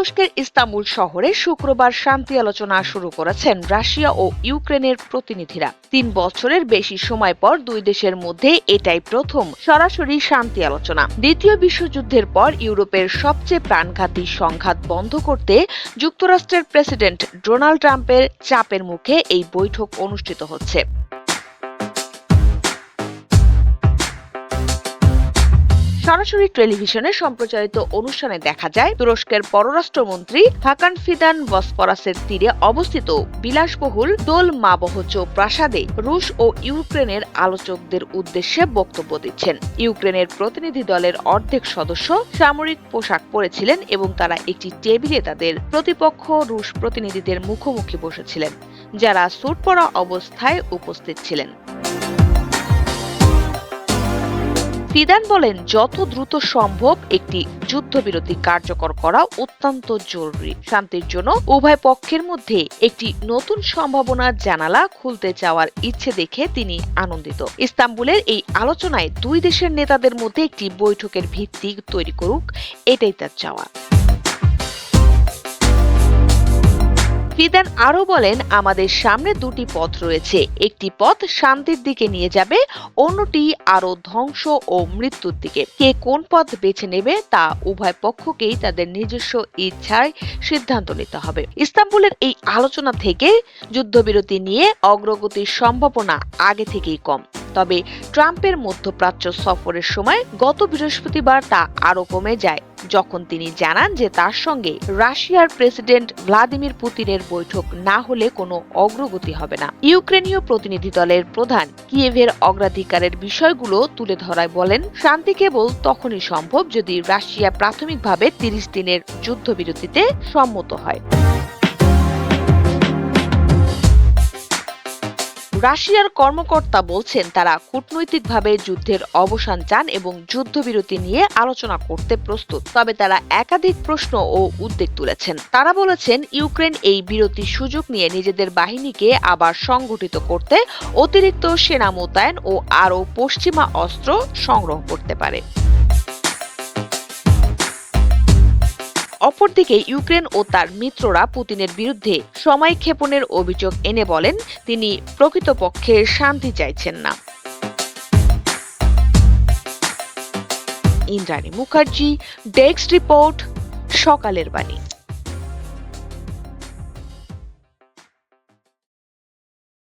তুরস্কের ইস্তাম্বুল শহরে শুক্রবার শান্তি আলোচনা শুরু করেছেন রাশিয়া ও ইউক্রেনের প্রতিনিধিরা। তিন বছরের বেশি সময় পর দুই দেশের মধ্যে এটাই প্রথম সরাসরি শান্তি আলোচনা। দ্বিতীয় বিশ্বযুদ্ধের পর ইউরোপের সবচেয়ে প্রাণঘাতী সংঘাত বন্ধ করতে যুক্তরাষ্ট্রের প্রেসিডেন্ট ডোনাল্ড ট্রাম্পের চাপের মুখে এই বৈঠক অনুষ্ঠিত হচ্ছে। সরাসরি টেলিভিশনে সম্প্রচারিত অনুষ্ঠানে দেখা যায়, তুরস্কের পররাষ্ট্রমন্ত্রী হাকান ফিদান বসপরাসের তীরে অবস্থিত বিলাসবহুল দোল মাবহচ প্রাসাদে রুশ ও ইউক্রেনের আলোচকদের উদ্দেশ্যে বক্তব্য দিচ্ছেন। ইউক্রেনের প্রতিনিধি দলের অর্ধেক সদস্য সামরিক পোশাক পরেছিলেন এবং তারা একটি টেবিলে তাদের প্রতিপক্ষ রুশ প্রতিনিধিদের মুখোমুখি বসেছিলেন, যারা স্যুট পরা অবস্থায় উপস্থিত ছিলেন। ফিদান বলেন, যত দ্রুত সম্ভব একটি যুদ্ধবিরতি কার্যকর করা অত্যন্ত জরুরি। শান্তির জন্য উভয় পক্ষের মধ্যে একটি নতুন সম্ভাবনার জানালা খুলতে চাওয়ার ইচ্ছে দেখে তিনি আনন্দিত। ইস্তাম্বুলের এই আলোচনায় দুই দেশের নেতাদের মধ্যে একটি বৈঠকের ভিত্তি তৈরি করুক, এটাই তার চাওয়া। ফিদান আরও বলেন, আমাদের সামনে দুটি পথ রয়েছে। একটি পথ শান্তির দিকে নিয়ে যাবে, অন্যটি আরও ধ্বংস ও মৃত্যুর দিকে। কে কোন পথ বেছে নেবে তা উভয় পক্ষকেই তাদের নিজস্ব ইচ্ছায় সিদ্ধান্ত নিতে হবে। ইস্তাম্বুলের এই আলোচনা থেকে যুদ্ধবিরতি নিয়ে অগ্রগতির সম্ভাবনা আগে থেকেই কম। তবে ট্রাম্পের মধ্যপ্রাচ্য সফরের সময় গত বৃহস্পতিবার তা আরও কমে যায়। যখন তিনি জানান যে তার সঙ্গে রাশিয়ার প্রেসিডেন্ট ভ্লাদিমির পুতিনের বৈঠক না হলে কোনো অগ্রগতি হবে না। ইউক্রেনীয় প্রতিনিধি দলের প্রধান কিয়েভের অগ্রাধিকারের বিষয়গুলো তুলে ধরায় বলেন, শান্তি কেবল তখনই সম্ভব যদি রাশিয়া প্রাথমিকভাবে তিরিশ দিনের যুদ্ধবিরতিতে সম্মত হয়। রাশিয়ার কর্মকর্তা বলছেন তারা কূটনৈতিকভাবে যুদ্ধের অবসান চান এবং যুদ্ধবিরতি নিয়ে আলোচনা করতে প্রস্তুত। তবে তারা একাধিক প্রশ্ন ও উদ্বেগ তুলেছেন। তারা বলেছেন, ইউক্রেন এই বিরতির সুযোগ নিয়ে নিজেদের বাহিনীকে আবার সংগঠিত করতে অতিরিক্ত সেনা মোতায়েন ও আরও পশ্চিমা অস্ত্র সংগ্রহ করতে পারে। অপরদিকে ইউক্রেন ও তার মিত্ররা পুতিনের বিরুদ্ধে সময় ক্ষেপণের অভিযোগ এনে বলেন, তিনি প্রকৃতপক্ষে শান্তি চাইছেন না। ইন্দ্রাণী মুখার্জি, ডেস্ক রিপোর্ট, সকালের বাণী।